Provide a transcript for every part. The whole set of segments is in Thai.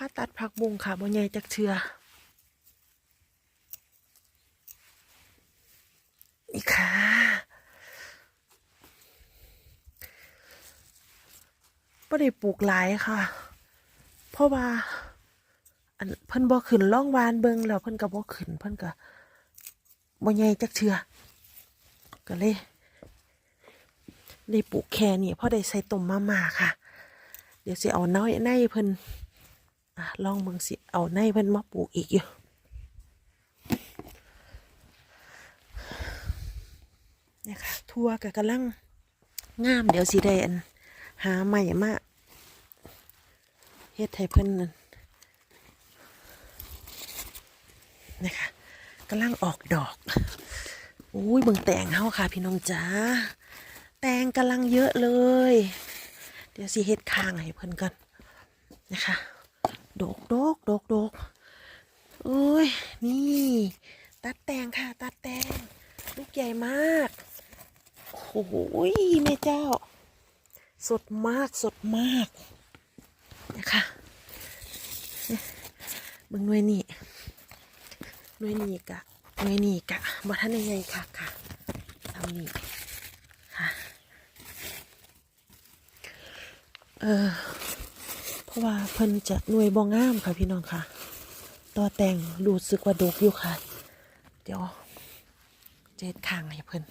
ผ่าตัดผักบุ้งค่ะบ่ใหญ่จักเทือนี่ค่ะบ่ได้ปลูกหลายค่ะ เพราะว่าอันเพิ่นบ่ขึ้นร่องวานเบิงแล้วเพิ่นก็บ่ขึ้นเพิ่นก็บ่ใหญ่จักเทือก็เลยได้ปลูกแค่นี้พราะได้ใส่ต้มมาม่าค่ะ เดี๋ยวสิเอาน้อยในเพิ่น อะลองเบิ่งสิ เอาในเพิ่นมาปลูกอีกอยู่นี่ค่ะทั่วก็กำลังงามเดี๋ยวสิได้อันหาใหม่มาเฮ็ดให้เพิ่นนั่นนะคะกำลังออกดอกอุ้ยเบิ่งแตงเฮาค่ะ พี่น้องจ๋าแตงกำลังเยอะเลย เดี๋ยวสิเฮ็ดข้างให้เพิ่นกันนะคะ ดกดกดกดกโอ้ย นี่ ตัดแตงค่ะ ตัดแตง ลูกใหญ่มาก โอ้โหแม่เจ้า สดมาก สดมาก นะคะเบิ่งหน่วยนี่หน่วยนี้กะหน่วยนี้กะบ่ทันใหญ่ค่ะค่ะทำนี่ค่ะ เออเพราะ ว่าเพิ่นจะหน่วยบ่งามค่ะพี่น้องค่ะ ตัวแต่งรู้สึกว่าดกอยู่ค่ะ เดี๋ยวเฮ็ดข้างให้เพิ่น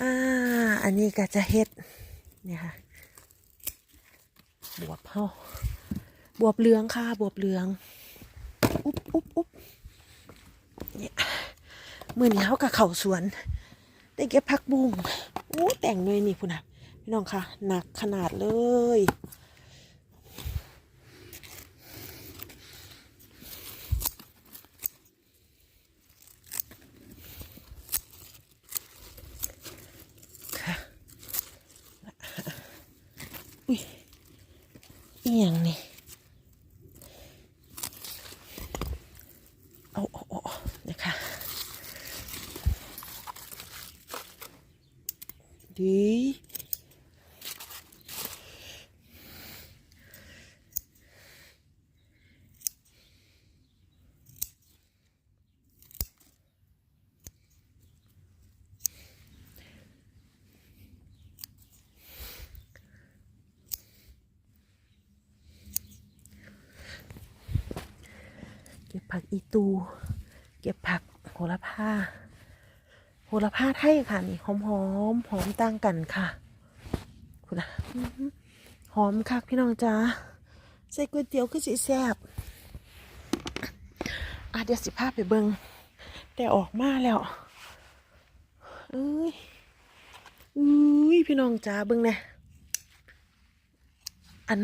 อ่าอันนี้ก็จะเฮ็ดเนี่ยค่ะ บวบเฮาบวบเหลืองค่ะ บวบเหลือง อุ๊บอุ๊บอุ๊บเนี่ยมือนี้เขากับเข่าสวน ได้เก็บผักบุ้งโอ้แต่งเลยนี่พุ่นน่ะพี่น้องค่ะหนักขนาดเลย อีหยังนี่เอาโอาเอาเอานะคะดี ก็บผักอีตู เก็บผักโหระพาโหระพาไทยค่ะนี่หอมหอมหอมต่างกันค่ะคุณนะหอมค่ะพี่น้องจ้าใส่ก๋วยเตี๋ยวคือสีแซ่บอะเดี๋ยวสิพาไปเบิงแต่ออกมาแล้วเอ้ยอุ้ยพี่น้องจ้าเบิงเนี่ยอัน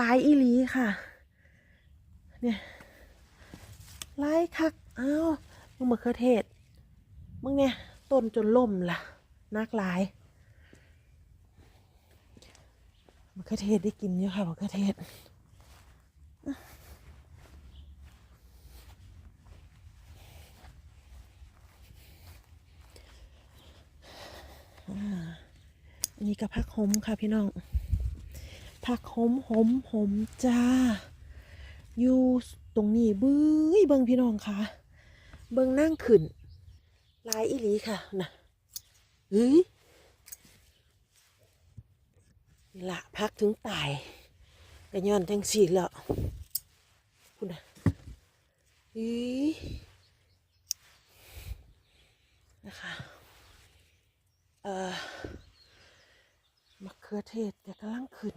ลายอีลีค่ะ เนี่ย ไล่คักอ้าวมึงมะเขือเทศ มึงเนี่ยต้นจนล่มล่ะ นักหลายมะเขือเทศได้กินอยู่ค่ะมะเขือเทศอ่าอันนี้ก็ผักหอมค่ะพี่น้องผักหอมหอมหอมจ้า อยู่ ตรงนี้บื้ยเบิงพี่น้องค่ะ เบิงนั่งขึ้น ลายอีหลีค่ะนะเฮ้ยละพักถึงตายกระย้อนจังสีแล้วคุณนะเฮ้ยนะคะเอ่อมะเขือเทศจะกำลังขึ้น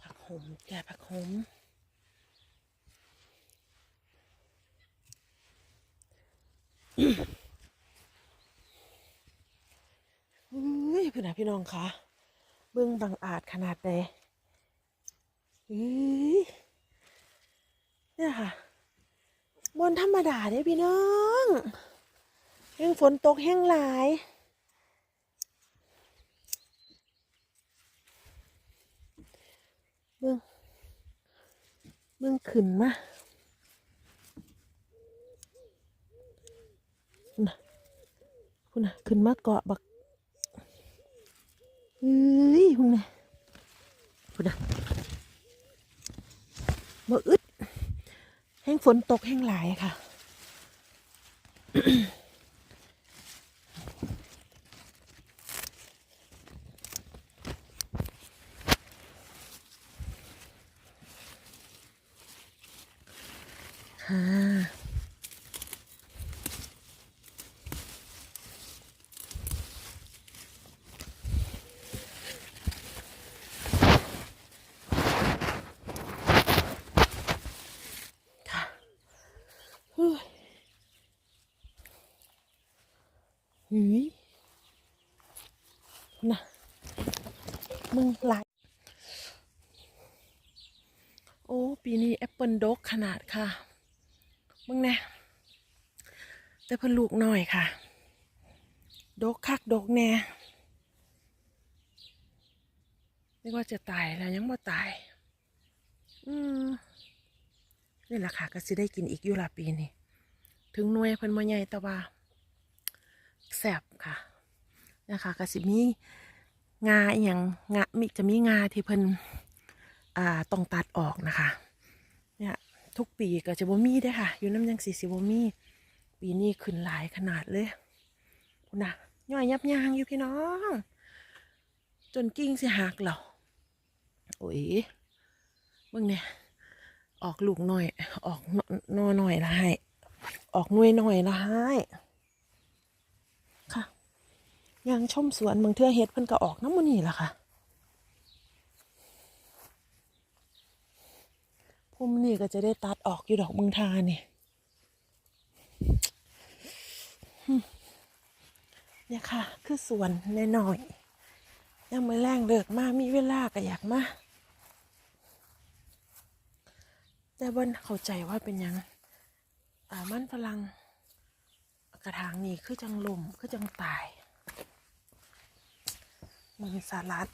ผักโห มแก่ผักโหมอุ้ยพี่นะพี่น้องคะเบื้องบังอาจขนาดใดอุ้ยเนี่ยค่ะบนธรรมดาเด้พี่น้องแห้งฝนตกแห้งหลาย เบิ่ง เบิ่งขึ้นมาคุณนะคุณนะขึ้นมาเกาะบักเฮ้ยพุ่งเนี่ยพุ่นนะบ่อึดแห้งฝนตกแห้งหลายค่ะ ค่ะ ค่ะเฮ้ยหืยนะมึงหลโอ้ ปีนี้แอปเปิลดกขนาดค่ะ มึงแน่แต่เพิ่นลูกน้อยค่ะ ดกคักดกแน่นึกว่าจะตายแล้วยังบ่ตาย อืมนี่แหละค่ะก็สิได้กินอีกอยู่ละปีนี้ถึงหน่วยเพิ่นบ่ใหญ่แต่ว่าแซ่บค่ะนะคะก็สิมีงาอย่างงามีจะมีงาที่เพิ่นอ่าต้องตัดออกนะคะ ทุกปีก็จะบ่มีเด้ค่ะ อยู่น้ำยังสีสิบ่มี ปีนี้ขึ้นหลายขนาดเลยคุณนะย่อยยับยางอยู่พี่น้อง จนกิ้งสิหักเหรอโอ้ยมึงเนี่ยออกลูกหน่อย ออกนนอหน่อยละให้ออกน่วยหน่อยละให้ค่ะยางชมสวนเมืองเทือเฮ็ดเพิ่นก็ออกน้ำมันนี่ละค่ะ พุ่มนี่ก็จะได้ตัดออกอยู่ดอกมืองทานี่เนี่ยค่ะ คือสวนน้อยๆยังไม่แรงเลิกมากมีเวลาก็อยากมาแต่บนเข้าใจว่าเป็นยังอ่ามันพลังกระถางนี่คือจังลมคือจังตายมันสารัด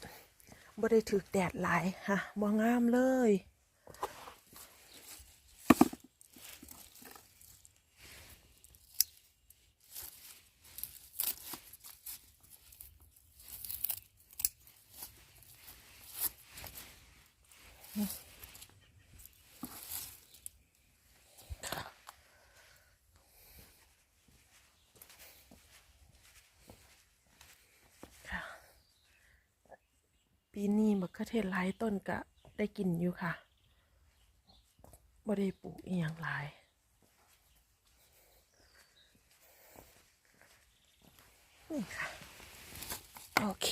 บ่ได้ถึกแดดหลายฮะบ่งามเลย ปีนี้มะเขือเทศหลายต้นก็ได้กินอยู่ค่ะบ่ได้ปลูกอีหยังหลายนี่ค่ะ โอเค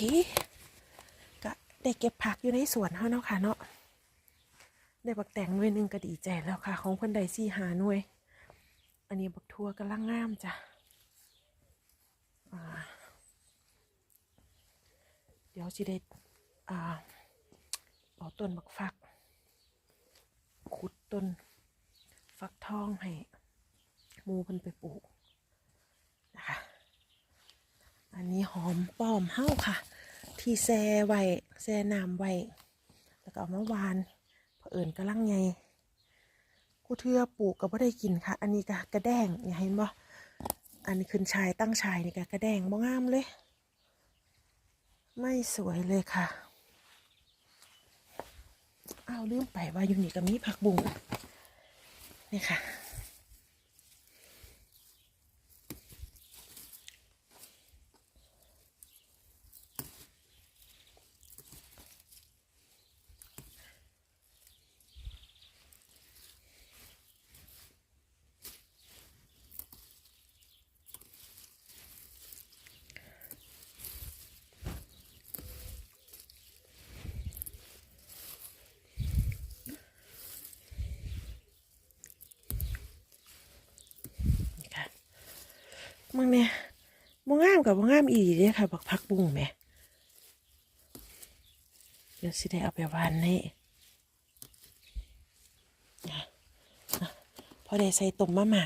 ก็ได้เก็บผักอยู่ในสวนเฮาเนาะค่ะเนาะ ได้บักแตงหน่วยหนึ่งก็ดีใจแล้วค่ะ ของเพิ่นได้สี่หาหน่วย อันนี้บักทั่วกำลังงามจ้ะเดี๋ยวสิได้อ่าเอาต้นบักฟัก ขุดต้น ฟักทองให้มูเพิ่นไปปลูกนะคะอันนี้หอมป้อมเฮ้าค่ะ ที่แซ่ไว้แซ่น้ำไว้แล้วก็เอามาวาน เอิญกำลังไงกูเทือปลูกก็บ่ได้กินค่ะ อันนี้ก็กระแดงเนี่ยเห็นบ่อันนี้ขึ้นชายตั้งชายนี่ก็กระแดงบ่งามเลย ไม่สวยเลยค่ะอ้าวลืมไปว่าอยู่นี่ก็มีผักบุ้งนี่ค่ะ มึงเนี่ยบ่งามกับบ่งามอีเด้ค่ะบักพักบุ้งแหม่เดี๋ยวสิได้เอาไปวานนี่อะพอได้ใส่ต้มมะม่า